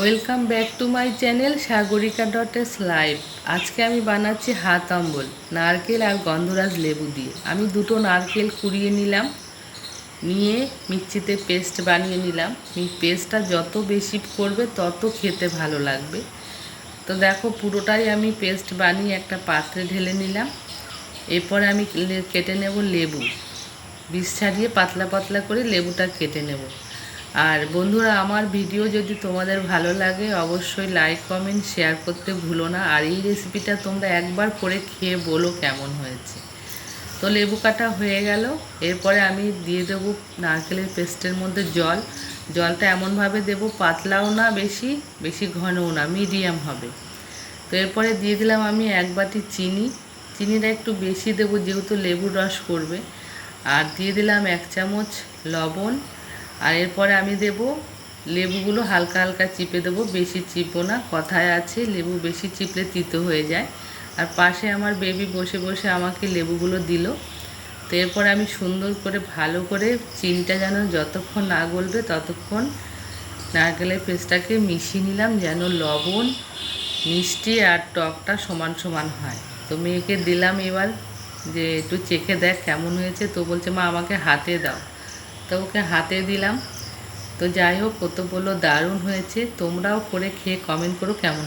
Welcome back to my channel Sagarika dot S live আজকে আমি বানাচ্ছি হাত আম্বল, নারকেল আর গন্ধরাজ লেবু দিয়ে। আমি দুটো নারকেল কুড়িয়ে নিলাম, নিয়ে মিক্সিতে পেস্ট বানিয়ে নিলাম। পেস্টটা যত বেশি করবে তত খেতে ভালো লাগবে। তো দেখো, পুরোটাই আমি পেস্ট বানিয়ে একটা পাত্রে ঢেলে নিলাম। এরপরে আমি কেটে নেব লেবু। বিষ ছাড়িয়ে পাতলা পাতলা করে লেবুটা কেটে নেব। আর বন্ধুরা, আমার ভিডিও যদি তোমাদের ভালো লাগে, অবশ্যই লাইক কমেন্ট শেয়ার করতে ভুলো না। আর এই রেসিপিটা তোমরা একবার করে খেয়ে বলো কেমন হয়েছে। তো লেবু কাটা হয়ে গেল। এরপরে আমি দিয়ে দেবো নারকেলের পেস্টের মধ্যে জল। জলটা এমনভাবে দেবো, পাতলাও না বেশি বেশি ঘনও না মিডিয়াম হবে। তো এরপরে দিয়ে দিলাম আমি এক বাটি চিনি। চিনিটা একটু বেশি দেবো, যেহেতু লেবুর রস করবে। আর দিয়ে দিলাম এক চামচ লবণ। আর এরপরে আমি দেব লেবুগুলো হালকা হালকা চিপে দেবো, বেশি চিপবো না, কথায় আছে, লেবু বেশি চিপলে তিতো হয়ে যায়। আর পাশে আমার বেবি বসে বসে আমাকে লেবুগুলো দিল। তো এরপরে আমি সুন্দর করে, ভালো করে চিনিটা যেন যতক্ষণ না গলবে ততক্ষণ নারকেলের পেস্টটাকে মিশিয়ে নিলাম যেন লবণ, মিষ্টি আর টকটা সমান সমান হয়। তো মেয়েকে দিলাম এবার যে, একটু চেখে দেখ কেমন হয়েছে। তো বলছে, মা, আমাকে হাতে দাও। তো ওকে হাতে দিলাম। তো যাই হোক কত বলল দারুণ হয়েছে। তোমরাও করে খেয়ে কমেন্ট করো কেমন